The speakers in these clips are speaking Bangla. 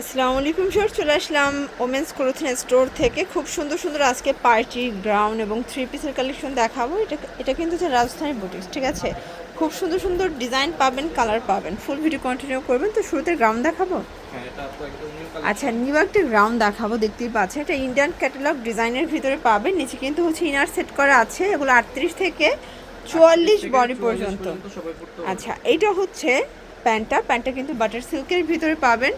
আসসালামু আলাইকুম স্যার চলে আসলাম ওমেন্স ক্লোথিং স্টোর থেকে। খুব সুন্দর সুন্দর আজকে পার্টি গ্রাউন্ড এবং থ্রি পিসের কালেকশন দেখাবো। এটা এটা কিন্তু হচ্ছে রাজস্থানী বুটিক্স ঠিক আছে? খুব সুন্দর সুন্দর ডিজাইন পাবেন কালার পাবেন। ফুল ভিডিও কন্টিনিউ করবেন। তো শুরুতে গ্রাউন্ড দেখাবো? হ্যাঁ আচ্ছা নিউ একটা গ্রাউন্ড দেখাবো দেখতেই পাচ্ছেন। এটা ইন্ডিয়ান ক্যাটালগ ডিজাইনের ভিতরে পাবেন। নিচে কিন্তু হচ্ছে ইনার সেট করা আছে। এগুলো আটত্রিশ থেকে চুয়াল্লিশ বডি পর্যন্ত। আচ্ছা এইটা হচ্ছে প্যান্টটা। প্যান্টটা কিন্তু বাটার সিল্কের ভিতরে পাবেন।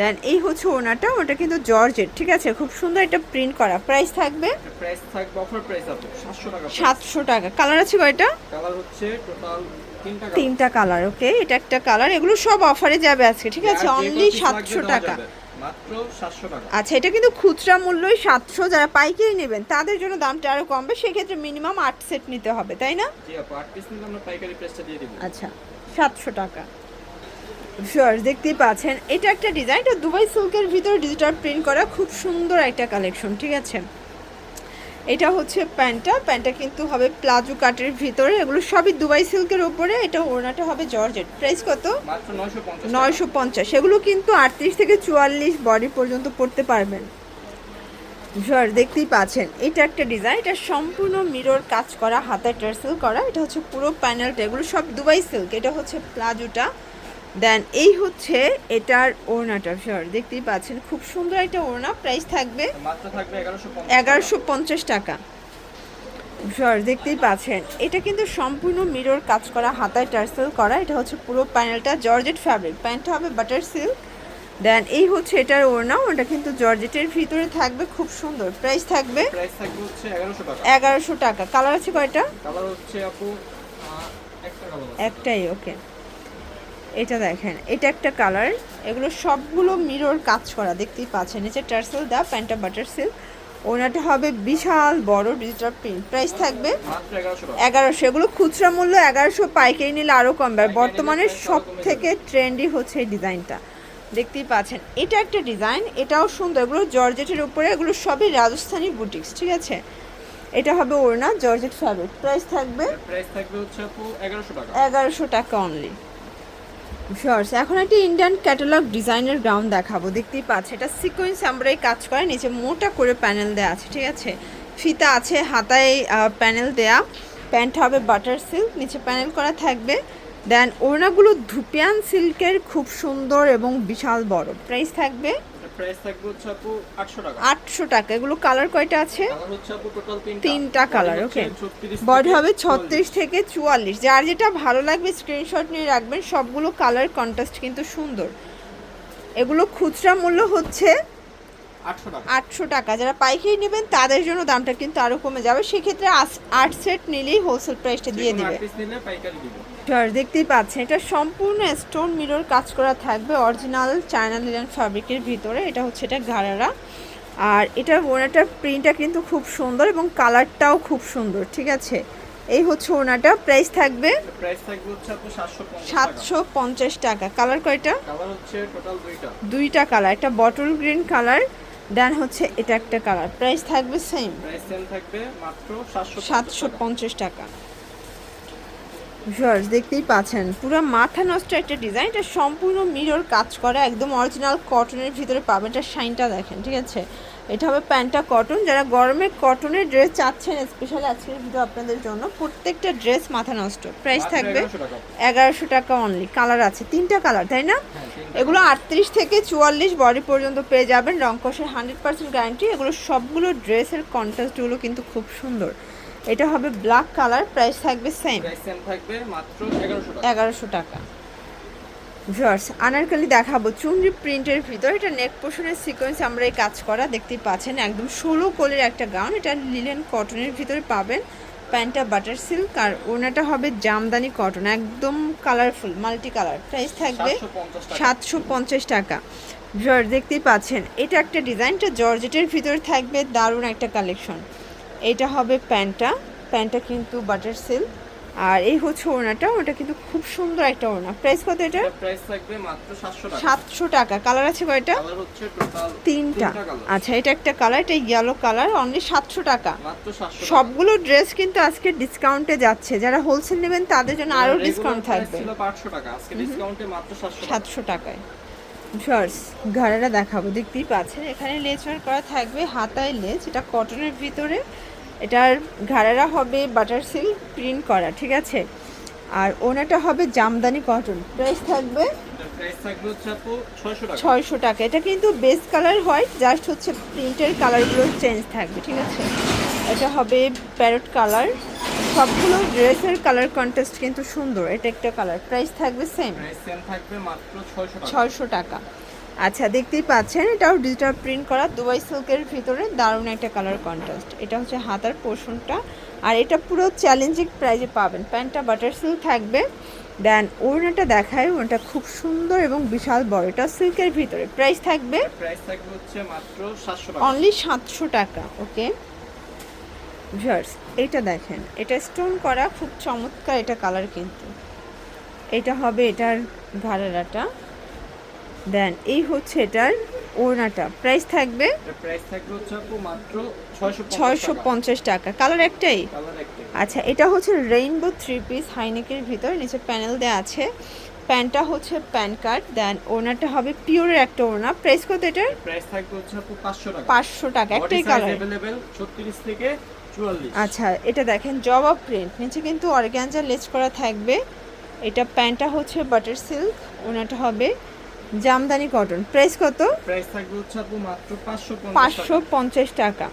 দেন এই হচ্ছে ওনাটা ওটা কিন্তু জর্জেট ঠিক আছে? খুব সুন্দর এটা প্রিন্ট করা। প্রাইস থাকবে? প্রাইস থাকবে অফার প্রাইস আপু 700 টাকা সাতশো টাকা। কালার আছে কয়টা? কালার হচ্ছে টোটাল তিনটা কালার তিনটা কালার ওকে এটা একটা কালার এগুলো সব অফারে যাবে আজকে ঠিক আছে? অনলি সাতশো টাকা। মাত্র 700 টাকা। আচ্ছা এটা কিন্তু খুচরা মূল্যই সাতশো যারা পাইকারি নেবেন তাদের জন্য দামটা আরও কমবে সেক্ষেত্রে মিনিমাম আট সেট নিতে হবে তাই না? জি আপু 8 নিলে আমরা পাইকারি প্রাইসটা দিয়ে দিব। আচ্ছা সাতশো টাকা। শিওর দেখতেই পাচ্ছেন এটা একটা ডিজাইন এটা দুবাই সিল্কের ভিতরে ডিজিটাল প্রিন্ট করা খুব সুন্দর একটা কালেকশন ঠিক আছে? এটা হচ্ছে প্যান্টটা প্যান্টটা কিন্তু হবে প্লাজো কাটের ভিতরে এগুলো সবই দুবাই সিল্কের ওপরে এটা ওড়নাটা হবে জর্জেট প্রাইস কত? নয়শো পঞ্চাশ এগুলো কিন্তু আটত্রিশ থেকে চুয়াল্লিশ বডি পর্যন্ত পড়তে পারবেন। জর দেখতেই পাচ্ছেন এটা একটা ডিজাইন এটা সম্পূর্ণ মিরর কাজ করা হাতে টার্সেল করা এটা হচ্ছে পুরো প্যানেলটা এগুলো সব দুবাই সিল্ক এটা হচ্ছে প্লাজোটা। দেন এই হচ্ছে এটার ওড়নাটা। জর দেখতেই পাচ্ছেন খুব সুন্দর একটা ওড়না। প্রাইস থাকবে মাত্র থাকবে 1150 এগারোশো পঞ্চাশ টাকা। জর দেখতেই পাচ্ছেন এটা কিন্তু সম্পূর্ণ মিরর কাজ করা হাতায় টার্সেল করা। এটা হচ্ছে পুরো প্যানেলটা জর্জেট ফ্যাব্রিক প্যান্টটা হবে বাটার সিল্ক দেন এই হচ্ছে এটার ওড়না। ওটা কিন্তু জর্জেটের ভিতরে থাকবে খুব সুন্দর। প্রাইস থাকবে প্রাইস থাকবে হচ্ছে 1100 টাকা। এগারোশো টাকা। কালার আছে কয়টা? কালার হচ্ছে আপু একটাই ওকে এটা দেখেন এটা একটা কালার এগুলো সবগুলো মিরর কাজ করা দেখতেই পাচ্ছেন। নিচে টার্সেল দা প্যান্টটা বাটার সিল্ক ওনাটা হবে বিশাল বড় ডিজিটাল প্রিন্ট প্রাইস থাকবে 1100 এগারোশো এগুলো খুচরা মূল্য এগারোশো পাইকারি নিলে আরও কমবে। বর্তমানে সব থেকে ট্রেন্ডি হচ্ছে এই ডিজাইনটা। দেখতেই পাচ্ছেন এটা একটা ডিজাইন এটাও সুন্দর। এগুলো জর্জেটের উপরে এগুলো সবই রাজস্থানী বুটিক্স ঠিক আছে? এটা হবে ওড়না জর্জেট ফ্যাব্রিক প্রাইস থাকবে প্রাইস থাকবে হচ্ছে আপু 1100 টাকা। এগারোশো টাকা অনলি শর্টস এখন একটা ইন্ডিয়ান ক্যাটালগ ডিজাইনের গ্রাউন্ড দেখাবো। দেখতেই পাচ্ছে, এটা সিকোয়েন্স আমরাই কাজ করে নিচে মোটা করে প্যানেল দেওয়া আছে, ঠিক আছে? ফিতা আছে, হাতায় প্যানেল দেয়া। প্যান্ট হবে বাটার সিল্ক নিচে প্যানেল করা থাকবে। দেন ওড়নাগুলো ধুপিয়ান সিল্কের খুব সুন্দর এবং বিশাল বড়। প্রাইস থাকবে প্রাইস থাকবে হচ্ছে আপু 800 টাকা। আটশো টাকা। এগুলো কালার কয়টা আছে? কালার হচ্ছে আপু টোটাল তিনটা। তিনটা কালার ওকে। বডি হবে ছত্রিশ থেকে চুয়াল্লিশ। যার যেটা ভালো লাগবে স্ক্রিনশট নিয়ে রাখবেন। সবগুলো কালার কন্ট্রাস্ট কিন্তু সুন্দর। এগুলো খুচরা মূল্য হচ্ছে 800 আটশো টাকা। যারা পাইকারি নেবেন তাদের জন্য দামটা কিন্তু আরও কমে যাবে। সেক্ষেত্রে আট সেট নিলেই হোলসেল প্রাইসটা দিয়ে দেবে। দেখতেই পাচ্ছেন। এটা সম্পূর্ণ স্টোন মিরর কাজ করা থাকবে অরিজিনাল চায়না লিলেন ফ্যাব্রিকের ভিতরে। এটা হচ্ছে এটা ঘাড়ারা আর এটা ওনাটার প্রিন্টটা কিন্তু খুব সুন্দর এবং কালারটাও খুব সুন্দর ঠিক আছে? এই হচ্ছে ওনাটা। প্রাইস থাকবে প্রাইস থাকবে হচ্ছে 750 সাতশো পঞ্চাশ টাকা। কালার কয়টা? কালার হচ্ছে টোটাল দুইটা। দুইটা কালার একটা বটল গ্রিন কালার দেন হচ্ছে এটা একটা কালার। প্রাইস থাকবে সেম প্রাইস সেম থাকবে মাত্র 750 সাতশো টাকা। পঞ্চাশ টাকা। ভিউয়ার্স দেখতেই পাচ্ছেন পুরো মাথা নষ্ট একটা ডিজাইন এটা সম্পূর্ণ মিরর কাজ করা একদম অরিজিনাল কটনের ভিতরে পাবেন এটা শাইনটা দেখেন ঠিক আছে? এটা হবে প্যান্টটা কটন। যারা গরমে কটনের ড্রেস চাচ্ছেন স্পেশালি আজকের ভিডিও আপনাদের জন্য প্রত্যেকটা ড্রেস মাথা নষ্ট। প্রাইস থাকবে এগারোশো টাকা। অনলি কালার আছে তিনটা কালার তাই না? হ্যাঁ এগুলো আটত্রিশ থেকে চুয়াল্লিশ বডি পর্যন্ত পেয়ে যাবেন। রংকসের হান্ড্রেড পার্সেন্ট গ্যারান্টি এগুলো সবগুলো ড্রেসের কন্ট্রাস্টগুলো কিন্তু খুব সুন্দর। এটা হবে ব্ল্যাক কালার প্রাইস থাকবে সেম থাকবে মাত্র এগারোশো টাকা। ভিউয়ার্স আনারকালি দেখাবো। চুনরি প্রিন্টের ভিতর এটা নেক পোষণের সিকোয়েন্স আমরা এই কাজ করা দেখতেই পাচ্ছেন। একদম ষোলো কোলের একটা গাউন এটা লিলেন কটনের ভিতরে পাবেন। প্যান্টটা বাটার সিল্ক আর ওনাটা হবে জামদানি কটন একদম কালারফুল মাল্টি কালার প্রাইস থাকবে সাতশো পঞ্চাশ টাকা। জর্জ দেখতেই পাচ্ছেন এটা একটা ডিজাইনটা জর্জেটের ভিতরে থাকবে দারুণ একটা কালেকশন এটা হবে প্যান্টটা প্যান্টটা কিন্তু বাটার সিল্ক আর এই হচ্ছে ওড়নাটা ওটা কিন্তু খুব সুন্দর একটা ওড়না। প্রাইস কত এটা? প্রাইস থাকবে মাত্র 700 টাকা। সাতশো টাকা। কালার আছে কয়টা? কালার হচ্ছে টোটাল তিনটা। আচ্ছা এটা একটা কালার এটা ইয়েলো কালার অনলি সাতশো টাকা। মাত্র 700 সবগুলো ড্রেস কিন্তু আজকে ডিসকাউন্টে যাচ্ছে। যারা হোলসেল নেবেন তাদের জন্য Regular ডিসকাউন্ট থাকবে। ছিল 500 টাকা। আজকে ডিসকাউন্টে মাত্র 700 টাকা। সাতশো টাকায়। শর্টস ঘাড়াটা দেখাবো। দেখতেই পাচ্ছেন এখানে ওয়ার্ক করা থাকবে হাতায় লেজ এটা কটনের ভিতরে। এটার ঘাড়ারা হবে বাটার সিল্ক প্রিন্ট করা ঠিক আছে? আর ওনাটা হবে জামদানি কটন প্রাইস থাকবে ছয়শো টাকা। এটা কিন্তু বেস কালার হোয়াইট জাস্ট হচ্ছে প্রিন্টের কালারগুলো চেঞ্জ থাকবে ঠিক আছে? এটা হবে প্যারট কালার সবগুলো ড্রেসের কালার কন্টেস্ট কিন্তু সুন্দর এটা একটা কালার প্রাইস থাকবে সেম প্রাইস থাকবে মাত্র ছয়শো টাকা। আচ্ছা দেখতেই পাচ্ছেন এটাও ডিজিটাল প্রিন্ট করা দুবাই সিল্কের ভিতরে দারুণ একটা কালার কন্ট্রাস্ট এটা হচ্ছে হাতার পোর্শনটা আর এটা পুরো চ্যালেঞ্জিং প্রাইজে পাবেন। প্যান্টটা বাটার সিল্ক থাকবে। দেন ওড়নাটা দেখায় ওটা খুব সুন্দর এবং বিশাল বড়। এটা সিল্কের ভিতরে। প্রাইস থাকবে? প্রাইস থাকবে হচ্ছে মাত্র সাতশো টাকা। অনলি সাতশো টাকা ওকে ভিউয়ার্স এটা দেখেন এটা স্টোন করা খুব চমৎকার এটা কালার কিন্তু। এটা হবে এটার ঘাড়ারাটা। দেন এই হচ্ছে এটার ওড়নাটা। প্রাইস থাকবে প্রাইস থাকবে হচ্ছে আপু মাত্র ছয়শো ছয়শো পঞ্চাশ টাকা। কালার একটাই? আচ্ছা এটা হচ্ছে রেইনবো থ্রি পিস হাইনেকের ভিতর নিচে প্যানেল দেওয়া আছে। প্যান্টটা হচ্ছে প্যান কার্ড দেন ওড়নাটা হবে পিওরের একটা ওড়না। প্রাইস কত এটার? প্রাইস থাকবে হচ্ছে আপু পাঁচশো টাকা। পাঁচশো টাকা একটাই কালার অ্যাভেলেবেল ছত্রিশ থেকে চুয়াল্লিশ। আচ্ছা এটা দেখেন জবা প্রিন্ট নিচে কিন্তু অর্গ্যানজা লেস করা থাকবে। এটা প্যান্টটা হচ্ছে বাটার সিল্ক ওনাটা হবে জামদানি কটন। প্রাইস কত? প্রাইস থাকবে হচ্ছে আপু মাত্র পাঁচশো পাঁচশো পঞ্চাশ টাকা।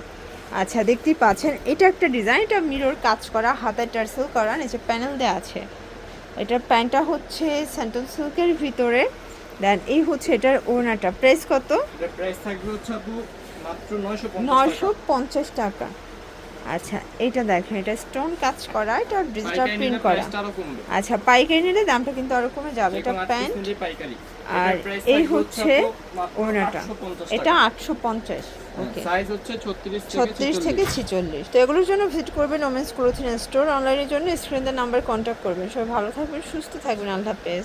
আচ্ছা দেখতেই পাচ্ছেন এটা একটা ডিজাইন এটা মিরর কাজ করা হাতায় টার্সেল করা নিচে প্যানেল দেওয়া আছে। এটার প্যান্টটা হচ্ছে স্যান্টন সিল্কের ভিতরে। দেন এই হচ্ছে এটার ওনাটা প্রাইস কত? প্রাইস থাকবে হচ্ছে আপু মাত্র নয়শো নয়শো পঞ্চাশ টাকা। আচ্ছা এটা দেখেন এটা স্টোন কাজ করা এটা ডিজিটাল প্রিন্ট করা। আচ্ছা পাইকারি নিলে দামটা কিন্তু আরও কমে যাবে এটা প্যান্ট আর এই হচ্ছে 850 এটা আটশো পঞ্চাশ ওকে সাইজ হচ্ছে 36 থেকে ছত্রিশ থেকে ছিচল্লিশ। তো এগুলোর জন্য ভিজিট করবেন ওমেন্স ক্লোথিং স্টোর অনলাইনের জন্য স্ক্রিনের নাম্বার কন্ট্যাক্ট করবেন। সবাই ভালো থাকবেন সুস্থ থাকবেন। আল্লাহ হাফেজ।